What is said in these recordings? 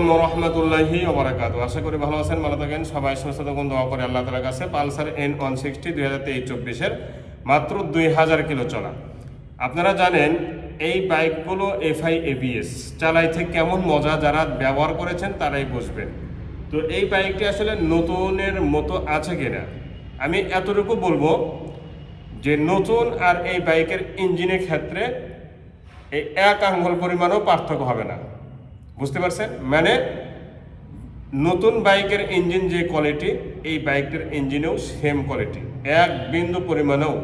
আলাইকুম রহমতুল্লাহি ওবরাকাতু। আশা করি ভালো আছেন, ভালো থাকেন। সবাই সুস্থ থাকুন দোয়া করে আল্লাহ তালার কাছে। পালসার এন ওয়ান সিক্সটি দুই হাজার তেইশ চব্বিশের মাত্র দুই হাজার কিলো চলা। আপনারা জানেন, এই বাইকগুলো এফআই এবিএস চালাইতে কেমন মজা যারা ব্যবহার করেছেন তারাই বুঝবেন। তো এই বাইকটি আসলে নতুনের মতো আছে কিনা? আমি এতটুকু বলব যে নতুন আর এই বাইকের ইঞ্জিনের ক্ষেত্রে এই এক আঙ্গুল পরিমাণও পার্থক্য হবে না। বুঝতে পারছেন? মানে নতুন বাইকের ইঞ্জিন যে কোয়ালিটি এই বাইকটার ইঞ্জিনেও সেম কোয়ালিটি এক বিন্দু পরিমাণেও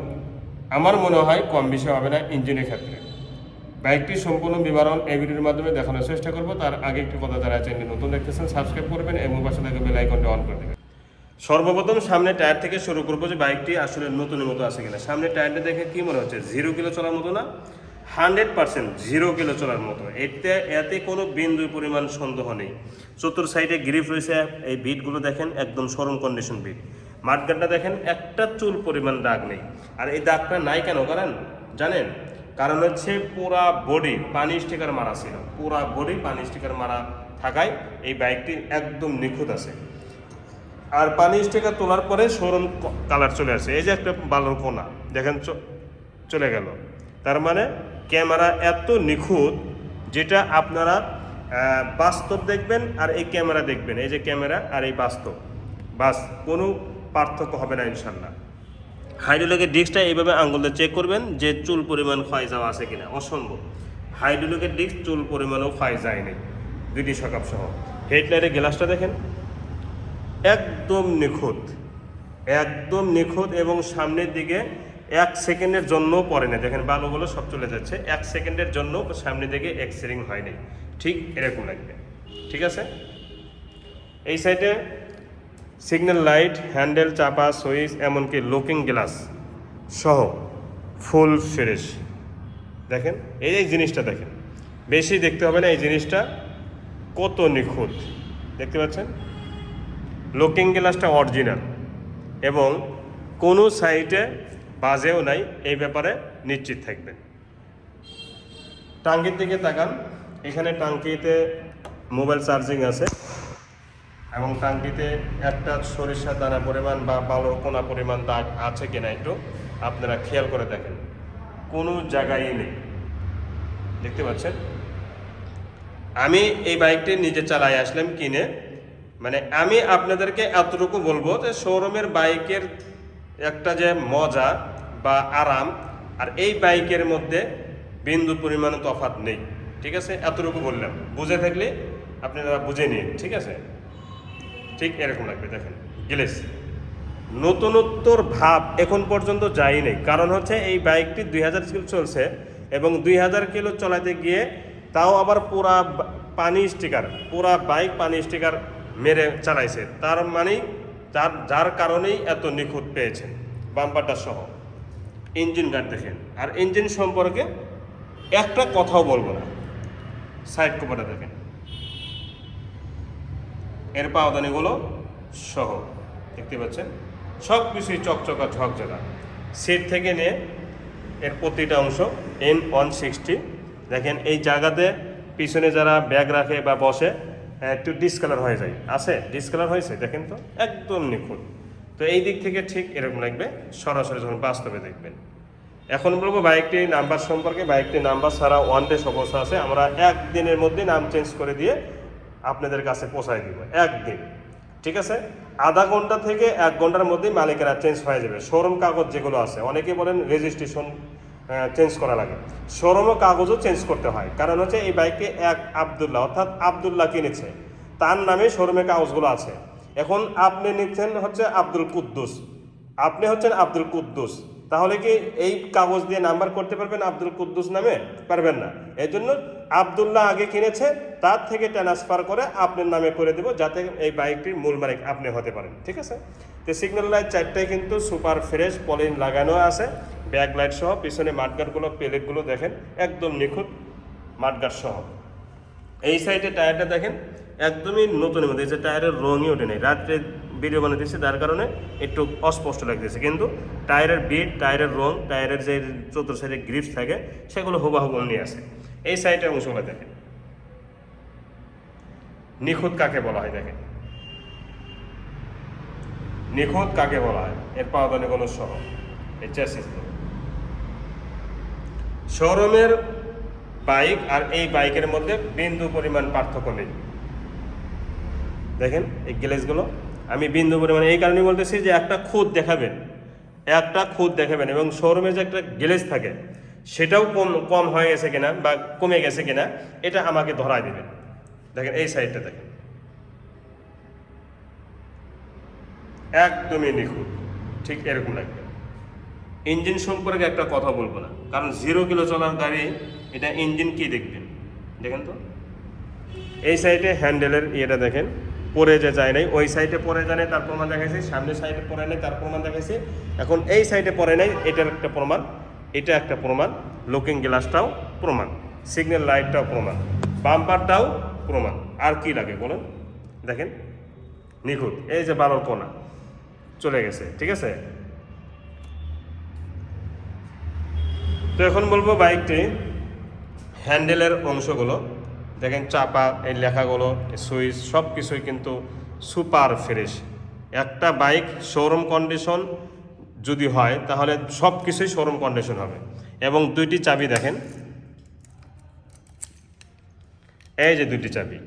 আমার মনে হয় কম বেশি হবে না ইঞ্জিনের ক্ষেত্রে। বাইকটি সম্পূর্ণ বিবরণ এই ভিডিওর মাধ্যমে দেখানোর চেষ্টা করব। তার আগে একটি কথা যারা চ্যানেল নতুন দেখতেছেন সাবস্ক্রাইব করবেন এবং পাশে থেকে বেল আইকনটি অন করে দেবেন। সর্বপ্রথম সামনে টায়ার থেকে শুরু করব যে বাইকটি আসলে নতুনের মতো আছে কিনা। সামনে টায়ারটা দেখে কি মনে হচ্ছে? জিরো কিলো চলার মতো না? হান্ড্রেড পার্সেন্ট জিরো কিলো চলার মতো। এতে এতে কোনো বিন্দু পরিমাণ সন্দেহ নেই। চতুর সাইডে গ্রিপ রয়েছে, এই বিটগুলো দেখেন, একদম সরম কন্ডিশন বিট মাঠগানটা দেখেন, একটা চুল পরিমাণ দাগ নেই। আর এই দাগটা নাই কেন কারণ? জানেন? কারণ হচ্ছে পুরা বডি পানি স্টিকার মারা ছিল। পুরা বডি পানি স্টিকার মারা থাকায় এই বাইকটি একদম নিখুঁত আছে। আর পানি স্টিকার তোলার পরে শোরুম কালার চলে আসে। এই যে একটা বালুর কোনা, দেখেন চলে গেল। তার মানে ক্যামেরা এত নিখুঁত যেটা আপনারা বাস্তব দেখবেন আর এই ক্যামেরা দেখবেন। এই যে ক্যামেরা আর এই বাস্তব। বাস, কোনো পার্থক্য হবে না ইনশাল্লাহ হাইড্রোলিকের ডিস্কটা এইভাবে আঙ্গুল দিয়ে চেক করবেন যে চুল পরিমাণ ক্ষয় যাওয়া আছে কিনা। অসম্ভব। হাইড্রোলিকের ডিস্ক চুল পরিমাণও ক্ষয় যায়নি দুইটি সকাপ সহ। হেডলাইটের গ্লাসটা দেখেন। একদম নিখুঁত। একদম নিখুঁত এবং সামনের দিকে এক সেকেন্ডের জন্য পড়ে না দেখেন বালুগুলো সব চলে যাচ্ছে। এক সেকেন্ডের জন্য সামনে দিকে এক্সরিং হয়নি ঠিক এরকম লাগবে। ঠিক আছে? এই সাইডে সিগন্যাল লাইট হ্যান্ডেল চাপা সুইচ এমনকি লুকিং গ্লাস সহ ফুল ফ্রেশ দেখেন? এই এই জিনিসটা দেখেন। বেশি দেখতে হবে না এই জিনিসটা কত নিখুঁত। দেখতে পাচ্ছেন? লুকিং গ্লাসটা অরিজিনাল এবং কোনো সাইডে বাজেও নাই, এই ব্যাপারে নিশ্চিত থাকবেন। টাঙ্কির দিকে তাকান। এখানে টাঙ্কিতে মোবাইল চার্জিং আছে এবং টাঙ্কিতে একটা সরিষা দানা পরিমাণ বা বালো কোনা পরিমাণ দাগ আছে কিনা একটু আপনারা খেয়াল করে দেখেন। কোনো জায়গায় নেই। দেখতে পাচ্ছেন? আমি এই বাইকটি নিজে চালাই আসলাম কিনে। মানে আমি আপনাদেরকে এতটুকু বলব যে শোরুমের বাইকের একটা যে মজা বা আরাম, আর এই বাইকের মধ্যে বিন্দু পরিমাণে তফাৎ নেই। ঠিক আছে? এতটুকু বললাম। বুঝে থাকলে আপনি আপনারা বুঝে নিন। ঠিক আছে? ঠিক এরকম লাগবে, দেখেন। গ্লেস। নতুনত্বর ভাব এখন পর্যন্ত যাই নেই। কারণ হচ্ছে এই বাইকটি দুই হাজার কিলো চলছে এবং দুই হাজার কিলো চলাতে গিয়ে তাও আবার পুরা পানি স্টিকার, পুরা বাইক পানি স্টিকার মেরে চালাইছে। তার মানেই যার যার কারণেই এত নিখুঁত পেয়েছেন বাম্পারটা সহ। ইঞ্জিন গার্ড দেখেন। আর ইঞ্জিন সম্পর্কে একটা কথাও বলব না। সাইড কভারটা দেখেন। এর পাওদানিগুলো সহ। দেখতে পাচ্ছেন? সব কিছুই চকচকা ঝকঝকা। সিট থেকে নিয়ে এর প্রতিটা অংশ এন ওয়ান সিক্সটি দেখেন, এই জায়গাতে পিছনে যারা ব্যাগ রাখে বা বসে একটু ডিসকালার হয়ে যায়। আছে? ডিসকালার হয়েছে? দেখেন তো, একদম নিখুঁত। তো এই দিক থেকে ঠিক এরকম লাগবে, সরাসরি যখন বাস্তবে দেখবেন। এখন বলব বাইকটির নাম্বার সম্পর্কে বাইকটির নাম্বার ছাড়া ওয়ান ডে সমস্যা আছে। আমরা একদিনের মধ্যে নাম চেঞ্জ করে দিয়ে আপনাদের কাছে পৌঁছায় দিব, একদিন। ঠিক আছে? আধা ঘণ্টা থেকে এক ঘণ্টার মধ্যে মালিকেরা চেঞ্জ হয়ে যাবে। শোরুম কাগজ যেগুলো আছে অনেকে বলেন রেজিস্ট্রেশন চেঞ্জ করা লাগে। শোরুমও কাগজও চেঞ্জ করতে হয়। কারণ হচ্ছে এই বাইকটি এক আবদুল্লাহ, অর্থাৎ আবদুল্লাহ কিনেছে। তার নামে শোরুমের কাগজগুলো আছে। এখন আপনি নিচ্ছেন হচ্ছে আব্দুল কুদ্দুস। আপনি হচ্ছেন আব্দুল কুদ্দুস। তাহলে কি এই কাগজ দিয়ে নাম্বার করতে পারবেন আব্দুল কুদ্দুস নামে? পারবেন না। এই জন্য আবদুল্লাহ আগে কিনেছে, তার থেকে ট্রান্সফার করে আপনার নামে করে দেব, যাতে এই বাইকটির মূল মালিক আপনি হতে পারেন। ঠিক আছে? তো সিগন্যাল লাইট চারটায় কিন্তু সুপার ফ্রেশ পলিন লাগানো আছে। ব্যাক লাইট সহ পিছনে মাঠগাটগুলো, প্লেটগুলো দেখেন, একদম নিখুঁত মাঠগাট সহ। এই সাইডে টায়ারটা দেখেন, একদমই নতুনের মধ্যে। যে টায়ারের রঙই ওঠে নেই। রাত্রে ভিডিও বানিয়ে দিচ্ছে তার কারণে একটু অস্পষ্ট লাগতেছে। কিন্তু টায়ারের বিট টায়ারের রং, টায়ারের যে চতুর সাইডে গ্রিপস থাকে, সেগুলো হুবাহুব নিয়ে আসে। এই সাইডের অংশগুলো দেখেন। নিখুঁত কাকে বলা হয় দেখেন। নিখুঁত কাকে বলা হয়? এর পাওদানিগুলো সহ। এই চ্যাসিস শোরুমের বাইক আর এই বাইকের মধ্যে বিন্দু পরিমাণ পার্থক্য নেই। দেখেন এই গ্লেজগুলো। আমি বিন্দু পরিমাণ, এই কারণে বলতেছি যে একটা খুদ দেখাবেন, একটা খুদ দেখাবেন এবং শোরুমে যে একটা গ্লেজ থাকে, সেটাও কম কম হয়ে গেছে কিনা বা কমে গেছে কিনা, এটা আমাকে ধরায় দেবেন দেখেন এই সাইডটা দেখেন। একদমই নিখুঁত, ঠিক এরকম লাগবে। ইঞ্জিন সম্পর্কে একটা কথা বলব না। কারণ জিরো কিলো চলার গাড়ি, এটা ইঞ্জিন কি দেখবেন? দেখেন তো। এই সাইডে হ্যান্ডেলের ইয়েটা দেখেন। পরে যে যায় নাই, ওই সাইডে পরে যায় নাই, তার প্রমাণ দেখাইছি। সামনে সাইডে পরে নাই, তার প্রমাণ দেখাইছি। এখন এই সাইডে পরে নাই, এটার একটা প্রমাণ, এটা একটা প্রমাণ লুকিং গ্লাসটাও প্রমাণ সিগন্যাল লাইটটাও প্রমাণ বাম্পারটাও প্রমাণ। আর কি লাগে বলেন? দেখেন, নিখুঁত, এই যে বারোর কোনা, চলে গেছে, ঠিক আছে? তো এখন বলব বাইকটি হ্যান্ডেলের অংশগুলো। দেখেন চাপা, এই লেখাগুলো সুইচ সব কিছুই কিন্তু সুপার ফ্রেশ। একটা বাইক শোরুম কন্ডিশন যদি হয়, তাহলে সব কিছুই শোরুম কন্ডিশন হবে। এবং দুইটি চাবি দেখেন। এই যে দুইটি চাবি।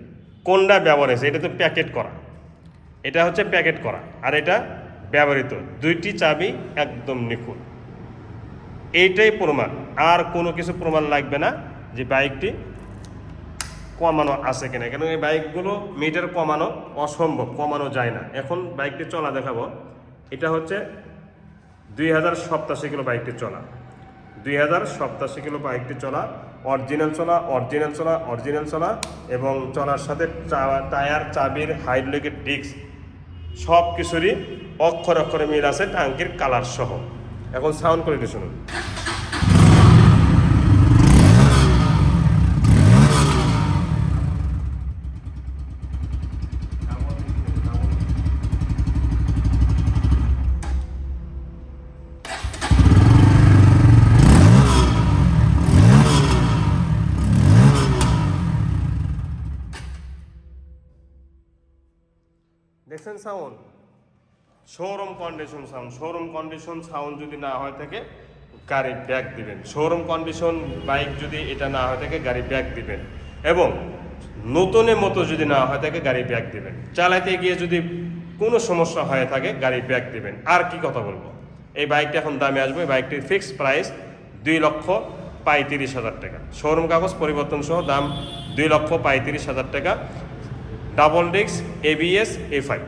কোনটা ব্যবহার হয়েছে? এটা তো প্যাকেট করা। এটা হচ্ছে প্যাকেট করা। আর এটা ব্যবহৃত। দুইটি চাবি একদম নিখুঁত। এইটাই প্রমাণ। আর কোনো কিছু প্রমাণ লাগবে না যে বাইকটি কমানো আছে কিনা। কেন এই বাইকগুলো মিটার কমানো অসম্ভব, কমানো যায় না। এখন বাইকটি চলা দেখাবো। এটা হচ্ছে দুই হাজার সপ্তাশি কিলো বাইকটি চলা। দুই হাজার সপ্তাশি কিলো বাইকটি চলা, অরিজিনাল চলা অরিজিনাল চলা অরিজিনাল চলা এবং চলার সাথে টায়ার, চাবির হাইড্রোলিকের ডিস্ক সব কিছুরই অক্ষরে অক্ষরে মিল আছে টাঙ্কির কালার সহ। এখন সাউন্ড করে দিয়ে শুনুন। দেখছেন sound? Showroom condition sound showroom condition sound যদি না হয় থাকে, গাড়ি ব্যাক দিবেন। শোরুম কন্ডিশন বাইক যদি এটা না হয় থাকে, গাড়ি ব্যাক দিবেন। এবং নতুনের মতো যদি না হয় থাকে, গাড়ি ব্যাক দিবেন। চালাতে গিয়ে যদি কোনো সমস্যা হয়ে থাকে, গাড়ি ব্যাক দিবেন। আর কি কথা বলব? এই বাইকটা এখন দামে আসবে। বাইকটির ফিক্সড প্রাইস দুই লক্ষ পঁয়ত্রিশ হাজার টাকা। শোরুম কাগজ পরিবর্তন সহ দাম দুই লক্ষ পঁয়ত্রিশ হাজার টাকা। ডাবল ডিস্ক এবিএস এ ফাইভ